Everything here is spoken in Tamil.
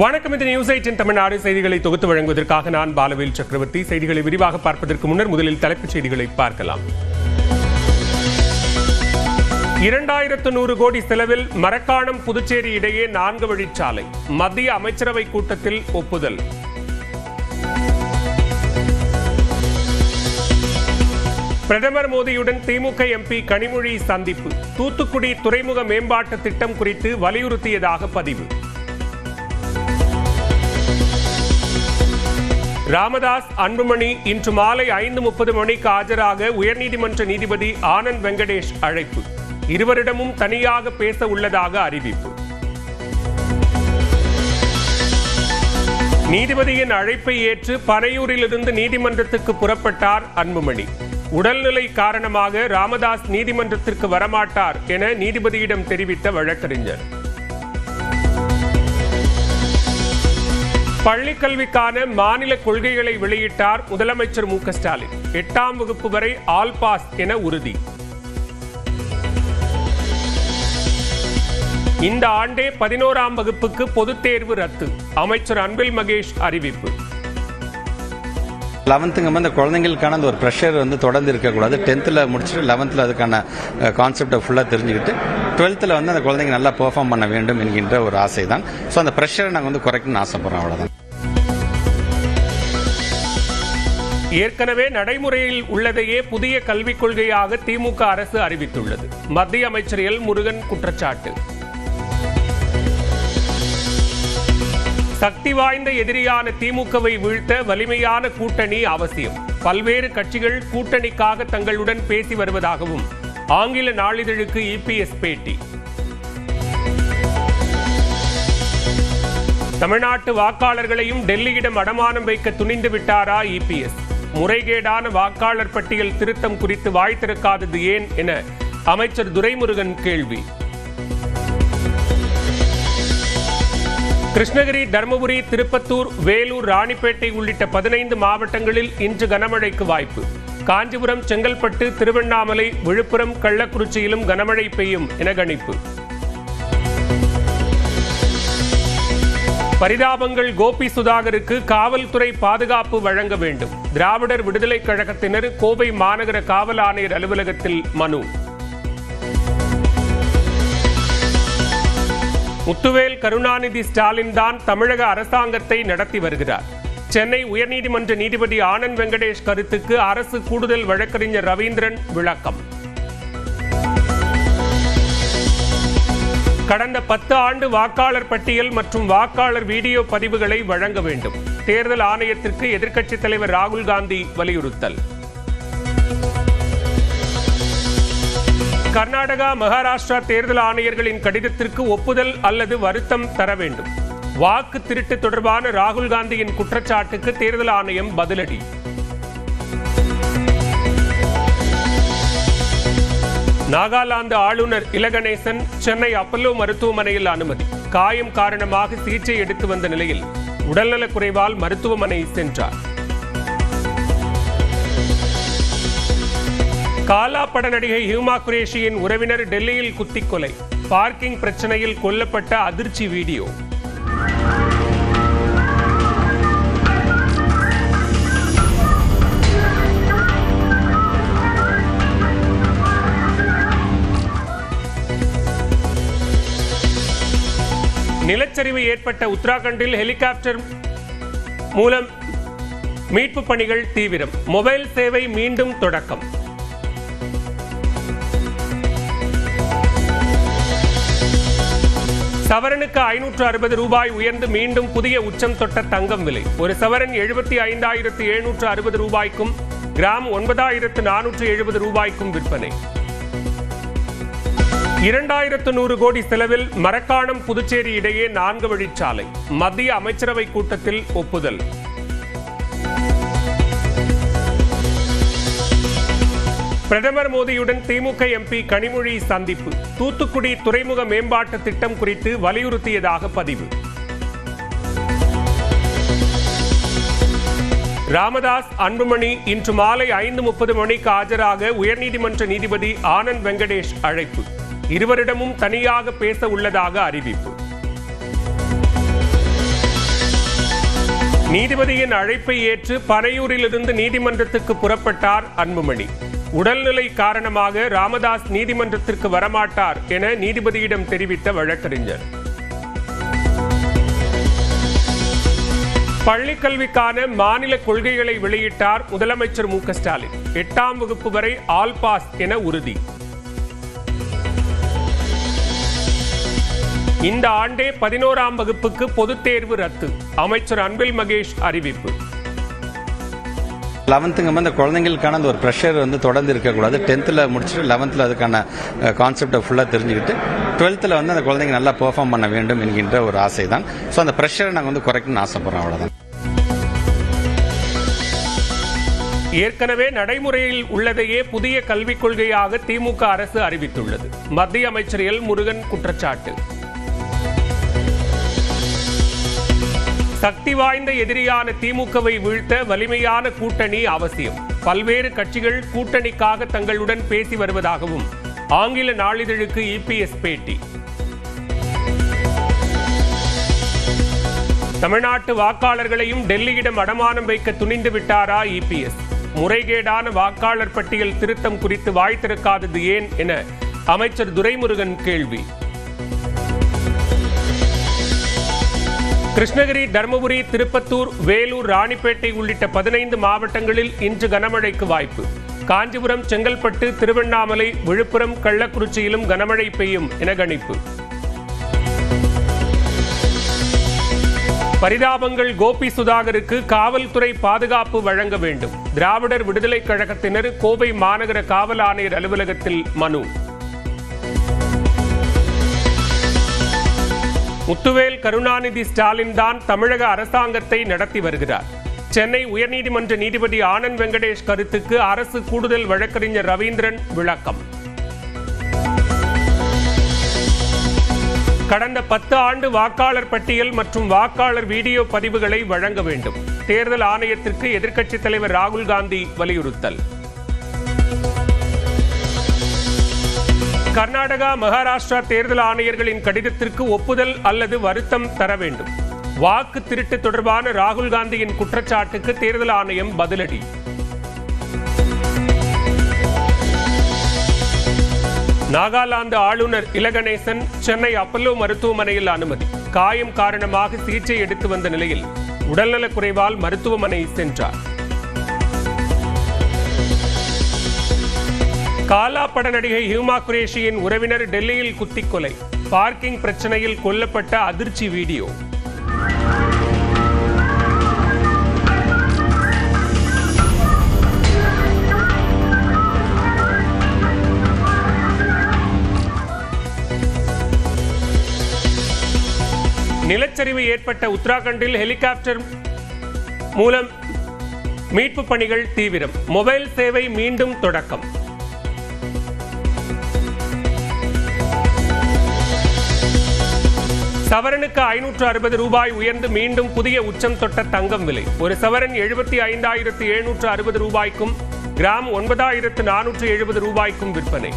வணக்கம். இந்த நியூஸ் எயிட்டின் தமிழ்நாடு செய்திகளை தொகுத்து வழங்குவதற்காக நான் பாலவேல் சக்கரவர்த்தி. செய்திகளை விரிவாக பார்ப்பதற்கு முன்னர் முதலில் தலைப்புச் செய்திகளை பார்க்கலாம். இரண்டாயிரத்து நூறு கோடி செலவில் மரக்காணம் புதுச்சேரி இடையே நான்கு வழிச்சாலை. மத்திய அமைச்சரவை கூட்டத்தில் ஒப்புதல். பிரதமர் மோடியுடன் திமுக எம்பி கனிமொழி சந்திப்பு. தூத்துக்குடி துறைமுக மேம்பாட்டு திட்டம் குறித்து வலியுறுத்தியதாக பதிவு. ராமதாஸ் அன்புமணி இன்று மாலை ஐந்து முப்பது மணிக்கு ஆஜராக உயர்நீதிமன்ற நீதிபதி ஆனந்த் வெங்கடேஷ் அழைப்பு. இருவரிடமும் தனியாக பேச உள்ளதாக அறிவிப்பு. நீதிபதியின் அழைப்பை ஏற்று பனையூரிலிருந்து நீதிமன்றத்துக்கு புறப்பட்டார் அன்புமணி. உடல்நிலை காரணமாக ராமதாஸ் நீதிமன்றத்திற்கு வரமாட்டார் என நீதிபதியிடம் தெரிவித்த வழக்கறிஞர். பள்ளிக்கல்விக்கான மாநில கொள்கைகளை வெளியிட்டார் முதலமைச்சர் மு ஸ்டாலின். எட்டாம் வகுப்பு வரை ஆல் பாஸ் என உறுதி. இந்த ஆண்டே பதினோராம் வகுப்புக்கு பொதுத் தேர்வு ரத்து. அமைச்சர் அன்பில் மகேஷ் அறிவிப்பு. லெவன்த்துங்க அந்த குழந்தைங்களுக்கான அந்த ஒரு ப்ரெஷர் வந்து தொடர்ந்து இருக்கக்கூடாது. டென்த்தில் முடிச்சுட்டு லெவன்த்தில் அதுக்கான கான்செப்டை ஃபுல்லாக தெரிஞ்சுக்கிட்டு டுவெல்த்தில் வந்து அந்த குழந்தைங்க நல்லா பெர்ஃபார்ம் பண்ண வேண்டும் என்கின்ற ஒரு ஆசை தான் ஸோ அந்த ப்ரெஷரை நாங்கள் வந்து குறைக்கணும்னு ஆசைப்படுறோம் அவ்வளோதான் ஏற்கனவே நடைமுறையில் உள்ளதையே புதிய கல்விக் கொள்கையாக திமுக அரசு அறிவித்துள்ளது. மத்திய அமைச்சர் எல் முருகன் குற்றச்சாட்டு. சக்தி வாய்ந்த எதிரியான திமுகவை வீழ்த்த வலிமையான கூட்டணி அவசியம். பல்வேறு கட்சிகள் கூட்டணிக்காக தங்களுடன் பேசி வருவதாகவும் ஆங்கில நாளிதழுக்கு இபிஎஸ் பேட்டி. தமிழ்நாட்டு வாக்காளர்களையும் டெல்லியிடம் அடமானம் வைக்க துணிந்து விட்டாரா இபிஎஸ் முறைகேடான வாக்காளர் பட்டியல் திருத்தம் குறித்து வாய் திறக்காதது ஏன் என அமைச்சர் துரைமுருகன் கேள்வி. கிருஷ்ணகிரி தருமபுரி திருப்பத்தூர் வேலூர் ராணிப்பேட்டை உள்ளிட்ட பதினைந்து மாவட்டங்களில் இன்று கனமழைக்கு வாய்ப்பு. காஞ்சிபுரம் செங்கல்பட்டு திருவண்ணாமலை விழுப்புரம் கள்ளக்குறிச்சியிலும் கனமழை பெய்யும் என கணிப்பு. பரிதாபங்கள் கோபி சுதாகருக்கு காவல்துறை பாதுகாப்பு வழங்க வேண்டும். திராவிடர் விடுதலைக் கழகத்தினர் கோவை மாநகர காவல் ஆணையர் அலுவலகத்தில் மனு. முத்துவேல் கருணாநிதி ஸ்டாலின் தான் தமிழக அரசாங்கத்தை நடத்தி வருகிறார். சென்னை உயர்நீதிமன்ற நீதிபதி ஆனந்த் வெங்கடேஷ் கருத்துக்கு அரசு கூடுதல் வழக்கறிஞர் ரவீந்திரன் விளக்கம். கடந்த பத்து ஆண்டு வாக்காளர் பட்டியல் மற்றும் வாக்காளர் வீடியோ பதிவுகளை வழங்க வேண்டும். தேர்தல் ஆணையத்திற்கு எதிர்க்கட்சித் தலைவர் ராகுல் காந்தி வலியுறுத்தல். கர்நாடகா மகாராஷ்டிரா தேர்தல் ஆணையர்களின் கடிதத்திற்கு ஒப்புதல் அல்லது வருத்தம் தர வேண்டும். வாக்கு திருட்டு தொடர்பான ராகுல் காந்தியின் குற்றச்சாட்டுக்கு தேர்தல் ஆணையம் பதிலடி. நாகாலாந்து ஆளுநர் இலகணேசன் சென்னை அப்பல்லோ மருத்துவமனையில் அனுமதி. காயம் காரணமாக சிகிச்சை எடுத்து வந்த நிலையில் உடல்நலக் குறைவால் மருத்துவமனை சென்றார். காலா பட நடிகை ஹியூமா குரேஷியின் உறவினர் டெல்லியில் குத்திக் கொலை பார்க்கிங் பிரச்சனையில் கொல்லப்பட்ட அதிர்ச்சி வீடியோ. நிலச்சரிவு ஏற்பட்ட உத்தராகண்டில் ஹெலிகாப்டர் மூலம் மீட்பு பணிகள் தீவிரம். மொபைல் சேவை மீண்டும் தொடக்கம். சவரனுக்கு ஐநூற்று அறுபது ரூபாய் உயர்ந்து மீண்டும் புதிய உச்சம் தொட்ட தங்கம் விலை. ஒரு சவரன் எழுபத்தி ஐந்தாயிரத்து எழுநூற்று அறுபது ரூபாய்க்கும் கிராம் ஒன்பதாயிரத்து நானூற்று எழுபது ரூபாய்க்கும் விற்பனை. இரண்டாயிரத்து நூறு கோடி செலவில் மரக்காணம் புதுச்சேரி இடையே நான்கு வழிச்சாலை. மத்திய அமைச்சரவை கூட்டத்தில் ஒப்புதல். பிரதமர் மோடியுடன் திமுக எம்பி கனிமொழி சந்திப்பு. தூத்துக்குடி துறைமுக மேம்பாட்டு திட்டம் குறித்து வலியுறுத்தியதாக பதிவு. ராமதாஸ் அன்புமணி இன்று மாலை ஐந்து முப்பது மணிக்கு ஆஜராக உயர்நீதிமன்ற நீதிபதி ஆனந்த் வெங்கடேஷ் அழைப்பு. இருவரிடமும் தனியாக பேச உள்ளதாக அறிவிப்பு. நீதிபதியின் அழைப்பை ஏற்று பனையூரிலிருந்து நீதிமன்றத்துக்கு புறப்பட்டார் அன்புமணி. உடல்நிலை காரணமாக ராமதாஸ் நீதிமன்றத்திற்கு வரமாட்டார் என நீதிபதியிடம் தெரிவித்த வழக்கறிஞர். பள்ளிக்கல்விக்கான மாநில கொள்கைகளை வெளியிட்டார் முதலமைச்சர் மு ஸ்டாலின் எட்டாம் வகுப்பு வரை ஆல் பாஸ் என உறுதி. இந்த ஆண்டே பதினோராம் வகுப்புக்கு பொதுத் தேர்வு ரத்து. அமைச்சர் அன்பில் மகேஷ் அறிவிப்பு. லெவன்த்துங்கும் அந்த குழந்தைங்களுக்கான அந்த ஒரு ப்ரெஷர் வந்து தொடர்ந்து இருக்கக்கூடாது. டென்த்தில் முடிச்சுட்டு லெவன்த்தில் அதுக்கான கான்செப்டை ஃபுல்லாக தெரிஞ்சுக்கிட்டு டுவெல்த்தில் வந்து அந்த குழந்தைங்க நல்லா பெர்ஃபார்ம் பண்ண வேண்டும் என்கின்ற ஒரு ஆசை தான் ஸோ அந்த ப்ரெஷரை நாங்கள் வந்து குறைக்கணும்னு ஆசைப்படுறோம் அவ்வளோதான் ஏற்கனவே நடைமுறையில் உள்ளதையே புதிய கல்விக் கொள்கையாக திமுக அரசு அறிவித்துள்ளது. மத்திய அமைச்சர் எல் முருகன் குற்றச்சாட்டு. சக்தி வாய்ந்த எதிரியான திமுகவை வீழ்த்த வலிமையான கூட்டணி அவசியம். பல்வேறு கட்சிகள் கூட்டணிக்காக தங்களுடன் பேசி வருவதாகவும் ஆங்கில நாளிதழுக்கு இபிஎஸ் பேட்டி. தமிழ்நாட்டு வாக்காளர்களையும் டெல்லியிடம் அடமானம் வைக்க துணிந்து விட்டாரா இபிஎஸ் முறைகேடான வாக்காளர் பட்டியல் திருத்தம் குறித்து வாய் திறக்காதது ஏன் என அமைச்சர் துரைமுருகன் கேள்வி. கிருஷ்ணகிரி தருமபுரி திருப்பத்தூர் வேலூர் ராணிப்பேட்டை உள்ளிட்ட பதினைந்து மாவட்டங்களில் இன்று கனமழைக்கு வாய்ப்பு. காஞ்சிபுரம் செங்கல்பட்டு திருவண்ணாமலை விழுப்புரம் கள்ளக்குறிச்சியிலும் கனமழை பெய்யும் என கணிப்பு. பரிதாபங்கள் கோபி சுதாகருக்கு காவல்துறை பாதுகாப்பு வழங்க வேண்டும். திராவிடர் விடுதலைக் கழகத்தினர் கோவை மாநகர காவல் ஆணையர் அலுவலகத்தில் மனு. முத்துவேல் கருணாநிதி ஸ்டாலின் தான் தமிழக அரசாங்கத்தை நடத்தி வருகிறார். சென்னை உயர்நீதிமன்ற நீதிபதி ஆனந்த் வெங்கடேஷ் கருத்துக்கு அரசு கூடுதல் வழக்கறிஞர் ரவீந்திரன் விளக்கம். கடந்த பத்து ஆண்டு வாக்காளர் பட்டியல் மற்றும் வாக்காளர் வீடியோ பதிவுகளை வழங்க வேண்டும். தேர்தல் ஆணையத்திற்கு எதிர்க்கட்சித் தலைவர் ராகுல் காந்தி வலியுறுத்தல். கர்நாடகா மகாராஷ்டிரா தேர்தல் ஆணையர்களின் கடிதத்திற்கு ஒப்புதல் அல்லது வருத்தம் தர வேண்டும். வாக்கு திருட்டு தொடர்பான ராகுல் காந்தியின் குற்றச்சாட்டுக்கு தேர்தல் ஆணையம் பதிலடி. நாகாலாந்து ஆளுநர் இலகணேசன் சென்னை அப்பல்லோ மருத்துவமனையில் அனுமதி. காயம் காரணமாக சிகிச்சை எடுத்து வந்த நிலையில் உடல்நலக் குறைவால் மருத்துவமனை சென்றார். காலா பட நடிகை ஹியூமா குரேஷியின் உறவினர் டெல்லியில் குத்திக் கொலை பார்க்கிங் பிரச்சனையில் கொல்லப்பட்ட அதிர்ச்சி வீடியோ. நிலச்சரிவு ஏற்பட்ட உத்தராகண்டில் ஹெலிகாப்டர் மூலம் மீட்பு பணிகள் தீவிரம். மொபைல் சேவை மீண்டும் தொடக்கம். சவரனுக்கு ஐநூற்று அறுபது ரூபாய் உயர்ந்து மீண்டும் புதிய உச்சம் தொட்ட தங்கம் விலை. ஒரு சவரன் எழுபத்தி ஐந்தாயிரத்து எழுநூற்று அறுபது ரூபாய்க்கும் கிராம் ஒன்பதாயிரத்து நானூற்று எழுபது ரூபாய்க்கும் விற்பனை.